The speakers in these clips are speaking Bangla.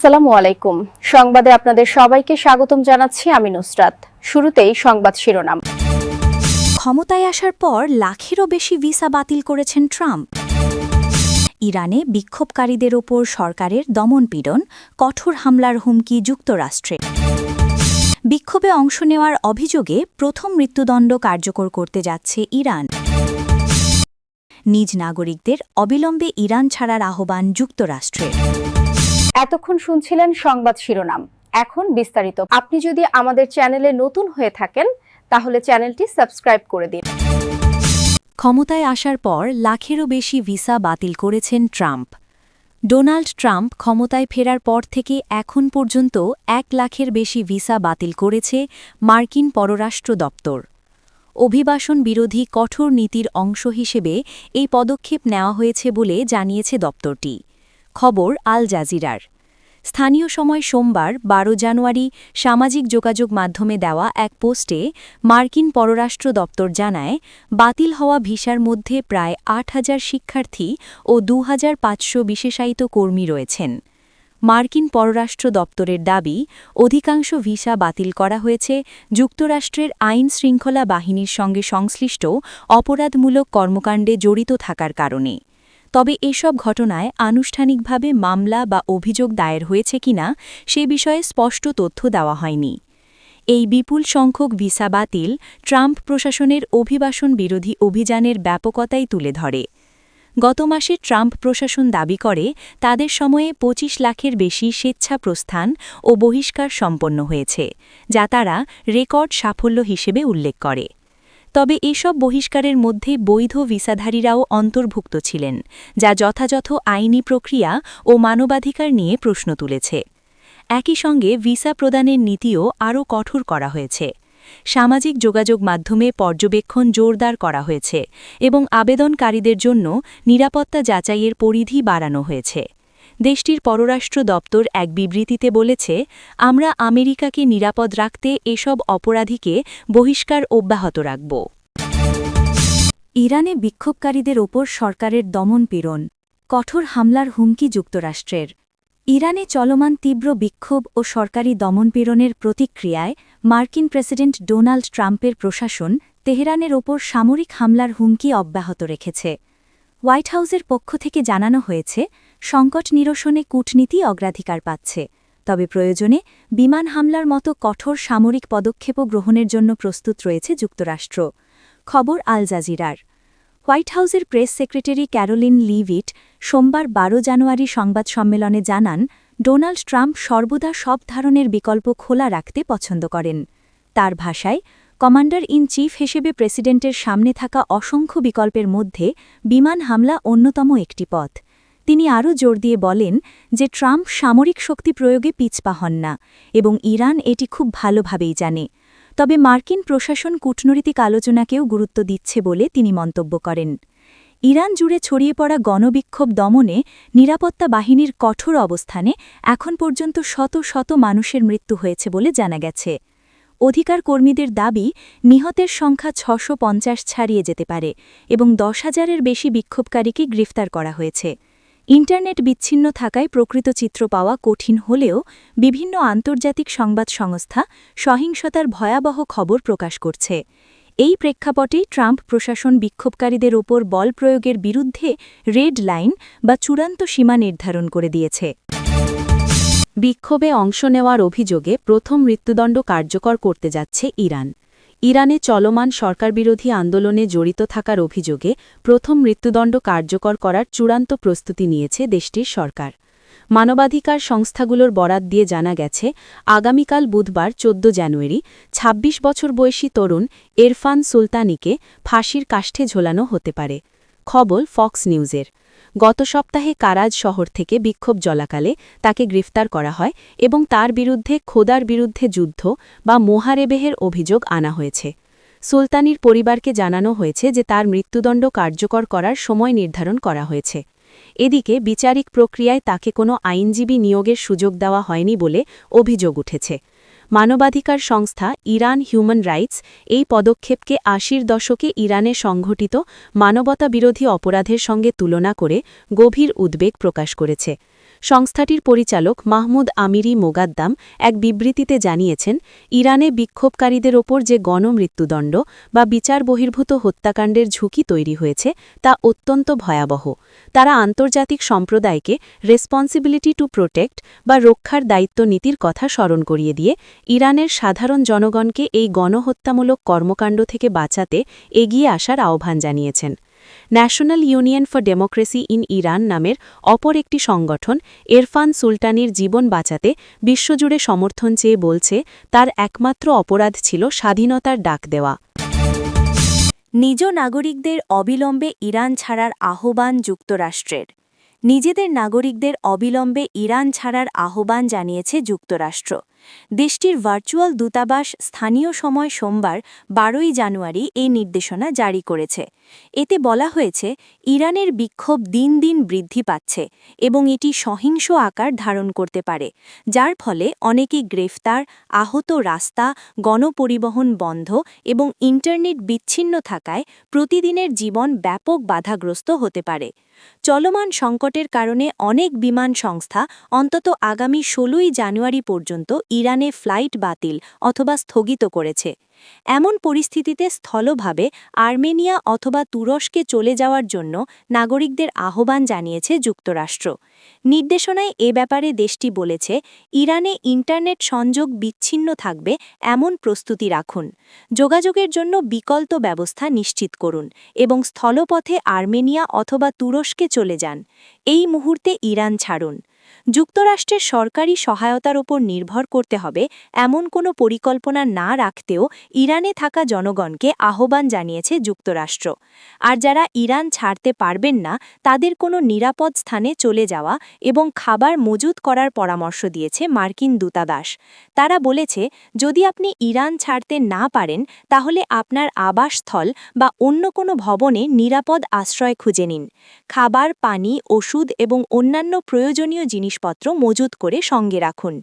আসসালামু আলাইকুম। সংবাদে আপনাদের সবাইকে স্বাগতম জানাচ্ছি আমি নুসরাত। শুরুতেই সংবাদ শিরোনাম। ক্ষমতায় আসার পর লাখেরও বেশি ভিসা বাতিল করেছেন ট্রাম্প। ইরানে বিক্ষোভকারীদের ওপর সরকারের দমনপীড়ন কঠোর হামলার হুমকি যুক্তরাষ্ট্রে। বিক্ষোভে অংশ নেওয়ার অভিযোগে প্রথম মৃত্যুদণ্ড কার্যকর করতে যাচ্ছে ইরান। নিজ নাগরিকদের অবিলম্বে ইরান ছাড়ার আহ্বান যুক্তরাষ্ট্রের এতক্ষণ শুনছিলেন সংবাদ শিরোনাম। এখন বিস্তারিত। আপনি যদি আমাদের চ্যানেলে নতুন হয়ে থাকেন, তাহলে চ্যানেলটি সাবস্ক্রাইব করে দিন। ক্ষমতায় আসার পর লাখেরও বেশি ভিসা বাতিল করেছেন ট্রাম্প। ডোনাল্ড ট্রাম্প ক্ষমতায় ফেরার পর থেকে এখন পর্যন্ত এক লাখের বেশি ভিসা বাতিল করেছে মার্কিন পররাষ্ট্র দপ্তর। অভিবাসন বিরোধী কঠোর নীতির অংশ হিসেবে এই পদক্ষেপ নেওয়া হয়েছে বলে জানিয়েছে দপ্তরটি। খবর আল জাজিরার। স্থানীয় সময় সোমবার ১২ জানুয়ারি, সামাজিক যোগাযোগ মাধ্যমে দেওয়া এক পোস্টে মার্কিন পররাষ্ট্র দপ্তর জানায়, বাতিল হওয়া ভিসার মধ্যে প্রায় আট হাজার শিক্ষার্থী ও দু বিশেষায়িত কর্মী রয়েছেন। মার্কিন পররাষ্ট্র দপ্তরের দাবি, অধিকাংশ ভিসা বাতিল করা হয়েছে যুক্তরাষ্ট্রের আইন শৃঙ্খলা বাহিনীর সঙ্গে সংশ্লিষ্ট অপরাধমূলক কর্মকাণ্ডে জড়িত থাকার কারণে। তবে এসব ঘটনায় আনুষ্ঠানিকভাবে মামলা বা অভিযোগ দায়ের হয়েছে কিনা সে বিষয়ে স্পষ্ট তথ্য দেওয়া হয়নি। এই বিপুল সংখ্যক ভিসা বাতিল ট্রাম্প প্রশাসনের অভিবাসন বিরোধী অভিযানের ব্যাপকতাই তুলে ধরে। গত মাসে ট্রাম্প প্রশাসন দাবি করে, তাদের সময়ে ২৫ লাখের বেশি স্বেচ্ছা প্রস্থান ও বহিষ্কার সম্পন্ন হয়েছে, যা তারা রেকর্ড সাফল্য হিসেবে উল্লেখ করে। তবে এসব বহিষ্কারের মধ্যে বৈধ ভিসাধারীরাও অন্তর্ভুক্ত ছিলেন, যা যথাযথ আইনি প্রক্রিয়া ও মানবাধিকার নিয়ে প্রশ্ন তুলেছে। একই সঙ্গে ভিসা প্রদানের নীতিও আরও কঠোর করা হয়েছে। সামাজিক যোগাযোগ মাধ্যমে পর্যবেক্ষণ জোরদার করা হয়েছে এবং আবেদনকারীদের জন্য নিরাপত্তা যাচাইয়ের পরিধি বাড়ানো হয়েছে। দেশটির পররাষ্ট্র দপ্তর এক বিবৃতিতে বলেছে, আমরা আমেরিকাকে নিরাপদ রাখতে এসব অপরাধীকে বহিষ্কার অব্যাহত রাখব। ইরানে বিক্ষোভকারীদের ওপর সরকারের দমন পীড়ন, কঠোর হামলার হুমকি যুক্তরাষ্ট্রের। ইরানে চলমান তীব্র বিক্ষোভ ও সরকারি দমনপীড়নের প্রতিক্রিয়ায় মার্কিন প্রেসিডেন্ট ডোনাল্ড ট্রাম্পের প্রশাসন তেহরানের ওপর সামরিক হামলার হুমকি অব্যাহত রেখেছে। হোয়াইট হাউসের পক্ষ থেকে জানানো হয়েছে সংকট নিরসনে কূটনীতি অগ্রাধিকার পাচ্ছে। তবে প্রয়োজনে বিমান হামলার মতো কঠোর সামরিক পদক্ষেপও গ্রহণের জন্য প্রস্তুত রয়েছে যুক্তরাষ্ট্র। খবর আল জাজিরার। হোয়াইট হাউসের প্রেস সেক্রেটারি ক্যারোলিন লিভিট সোমবার ১২ জানুয়ারি সংবাদ সম্মেলনে জানান, ডোনাল্ড ট্রাম্প সর্বদা সব ধরনের বিকল্প খোলা রাখতে পছন্দ করেন। তার ভাষায়, কমান্ডার ইন চিফ হিসেবে প্রেসিডেন্টের সামনে থাকা অসংখ্য বিকল্পের মধ্যে বিমান হামলা অন্যতম একটি পথ। তিনি আরও জোর দিয়ে বলেন যে ট্রাম্প সামরিক শক্তি প্রয়োগে পিছপা হন না এবং ইরান এটি খুব ভালোভাবেই জানে। তবে মার্কিন প্রশাসন কূটনৈতিক আলোচনাকেও গুরুত্ব দিচ্ছে বলে তিনি মন্তব্য করেন। ইরান জুড়ে ছড়িয়ে পড়া গণবিক্ষোভ দমনে নিরাপত্তা বাহিনীর কঠোর অবস্থানে এখন পর্যন্ত শত শত মানুষের মৃত্যু হয়েছে বলে জানা গেছে। অধিকার কর্মীদের দাবি, নিহতের সংখ্যা ছশো ছাড়িয়ে যেতে পারে এবং দশ হাজারের বেশি বিক্ষোভকারীকে গ্রেফতার করা হয়েছে। ইন্টারনেট বিচ্ছিন্ন থাকায় প্রকৃত চিত্র পাওয়া কঠিন হলেও বিভিন্ন আন্তর্জাতিক সংবাদ সংস্থা সহিংসতার ভয়াবহ খবর প্রকাশ করছে। এই প্রেক্ষাপটেই ট্রাম্প প্রশাসন বিক্ষোভকারীদের ওপর বল প্রয়োগের বিরুদ্ধে রেড লাইন বা চূড়ান্ত সীমা নির্ধারণ করে দিয়েছে। বিক্ষোভে অংশ নেওয়ার অভিযোগে প্রথম মৃত্যুদণ্ড কার্যকর করতে যাচ্ছে ইরান। ইরানে চলমান সরকারবিরোধী আন্দোলনে জড়িত থাকার অভিযোগে প্রথম মৃত্যুদণ্ড কার্যকর করার চূড়ান্ত প্রস্তুতি নিয়েছে দেশটির সরকার। মানবাধিকার সংস্থাগুলোর বরাত দিয়ে জানা গেছে, আগামীকাল বুধবার ১৪ জানুয়ারি ২৬ বছর বয়সী তরুণ এরফান সুলতানিকে ফাঁসির কাষ্ঠে ঝোলানো হতে পারে। খবর ফক্স নিউজের। গত সপ্তাহে কারাজ শহর থেকে বিক্ষোভ জলাকালে তাকে গ্রেফতার করা হয় এবং তার বিরুদ্ধে খোদার বিরুদ্ধে যুদ্ধ বা মোহারেবেহের অভিযোগ আনা হয়েছে। সুলতানির পরিবারকে জানানো হয়েছে যে তার মৃত্যুদণ্ড কার্যকর করার সময় নির্ধারণ করা হয়েছে। এদিকে বিচারিক প্রক্রিয়ায় তাকে কোনো আইনজীবী নিয়োগের সুযোগ দেওয়া হয়নি বলে অভিযোগ উঠেছে। মানবাধিকার সংস্থা ইরান হিউম্যান রাইটস এই পদক্ষেপকে আশির দশকে ইরানে সংঘটিত মানবতা বিরোধী অপরাধের সঙ্গে তুলনা করে গভীর উদ্বেগ প্রকাশ করেছে। সংস্থাটির পরিচালক মাহমুদ আমিরি মোগাদ্দাম এক বিবৃতিতে জানিয়েছেন, ইরানে বিক্ষোভকারীদের ওপর যে গণমৃত্যুদণ্ড বা বিচার বহির্ভূত হত্যাকাণ্ডের ঝুঁকি তৈরি হয়েছে, তা অত্যন্ত ভয়াবহ। তারা আন্তর্জাতিক সম্প্রদায়কে রেসপন্সিবিলিটি টু প্রোটেক্ট বা রক্ষার দায়িত্ব নীতির কথা স্মরণ করিয়ে দিয়ে, ইরানের সাধারণ জনগণকে এই গণহত্যামূলক কর্মকাণ্ড থেকে বাঁচাতে এগিয়ে আসার আহ্বান জানিয়েছেন। National Union for Democracy in Iran নামের অপর একটি সংগঠন, এরফান সুলতানির জীবন বাঁচাতে বিশ্বজুড়ে সমর্থন চেয়ে বলছে, তার একমাত্র অপরাধ ছিল স্বাধীনতার ডাক দেওয়া। নিজ নাগরিকদের অবিলম্বে ইরান ছাড়ার আহ্বান যুক্তরাষ্ট্রের। নিজেদের নাগরিকদের অবিলম্বে ইরান ছাড়ার আহ্বান জানিয়েছে যুক্তরাষ্ট্র। দেশটির ভার্চুয়াল দূতাবাস স্থানীয় সময় সোমবার, বারোই জানুয়ারি এই নির্দেশনা জারি করেছে। এতে বলা হয়েছে, ইরানের বিক্ষোভ দিন দিন বৃদ্ধি পাচ্ছে এবং এটি সহিংস আকার ধারণ করতে পারে, যার ফলে অনেকে গ্রেফতার, আহত রাস্তা, গণপরিবহন বন্ধ এবং ইন্টারনেট বিচ্ছিন্ন থাকায় প্রতিদিনের জীবন ব্যাপক বাধাগ্রস্ত হতে পারে। চলমান সংকটের কারণে অনেক বিমান সংস্থা অন্তত আগামী ষোলোই জানুয়ারি পর্যন্ত ইরানে ফ্লাইট বাতিল অথবা স্থগিত করেছে। এমন পরিস্থিতিতে স্থলভাবে আর্মেনিয়া অথবা তুরস্কে চলে যাওয়ার জন্য নাগরিকদের আহ্বান জানিয়েছে যুক্তরাষ্ট্র। নির্দেশনায় এ ব্যাপারে দেশটি বলেছে, ইরানে ইন্টারনেট সংযোগ বিচ্ছিন্ন থাকবে এমন প্রস্তুতি রাখুন। যোগাযোগের জন্য বিকল্প ব্যবস্থা নিশ্চিত করুন এবং স্থলপথে আর্মেনিয়া অথবা তুরস্কে চলে যান। এই মুহূর্তে ইরান ছাড়ুন। যুক্তরাষ্ট্রের সরকারি সহায়তার ওপর নির্ভর করতে হবে এমন কোনো পরিকল্পনা না রাখতেও ইরানে থাকা জনগণকে আহ্বান জানিয়েছে যুক্তরাষ্ট্র। আর যারা ইরান ছাড়তে পারবেন না, তাদের কোনো নিরাপদ স্থানে চলে যাওয়া এবং খাবার মজুত করার পরামর্শ দিয়েছে মার্কিন দূতাবাস। তারা বলেছে, যদি আপনি ইরান ছাড়তে না পারেন, তাহলে আপনার আবাসস্থল বা অন্য কোনো ভবনে নিরাপদ আশ্রয় খুঁজে নিন। খাবার, পানি, ওষুধ এবং অন্যান্য প্রয়োজনীয় জিনিসপত্র মজুত করে সঙ্গে রাখুন।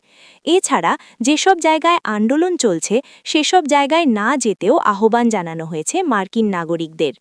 এছাড়া যেসব জায়গায় আন্দোলন চলছে, সেসব জায়গায় না যেতেও আহ্বান জানানো হয়েছে মার্কিন নাগরিকদের।